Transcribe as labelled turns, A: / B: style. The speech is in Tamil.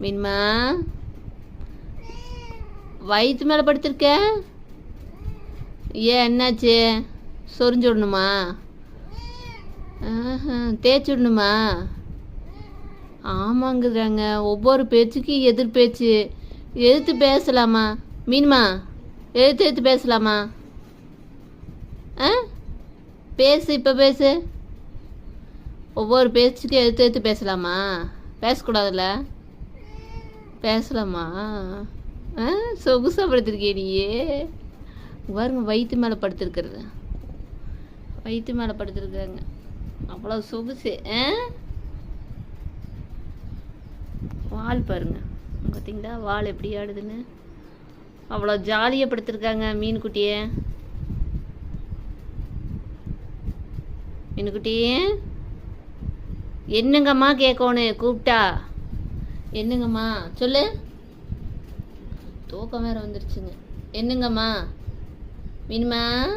A: மீன்மா? வயிற்று மேலே படுத்திருக்க? ஏன் என்னாச்சு? சொரிஞ்சு விடணுமா தேய்ச்சி விடணுமா ஆமாங்கிறாங்க ஒவ்வொரு பேச்சுக்கும் எதிர் பேச்சு. எதிர்த்து பேசலாமா? மீனுமா எதிர்த்து எடுத்து பேசலாமா? ஆ? பேசு இப்போ பேசு. ஒவ்வொரு பேச்சுக்கும் எடுத்து எடுத்து பேசலாமா? பேசக்கூடாதுல்ல? பேசலாமா? ஆ சொகுசாக படுத்திருக்கே நீயே. பாருங்க வயிற்று மேலே படுத்திருக்கிறது. வயிற்று மேலே படுத்திருக்காங்க அவ்வளோ சொகுசு ஆ? வால் பாருங்க. பார்த்தீங்களா வால் எப்படி ஆடுதுன்னு? அவ்வளோ ஜாலியாக படுத்திருக்காங்க மீன்குட்டியே. மீன்குட்டியே. என்னங்கம்மா கேட்கணும் கூப்பிட்டா? என்னங்கம்மா? சொல்லு. தூக்கம் வேற வந்துருச்சுங்க. என்னங்கம்மா? மீனுமா?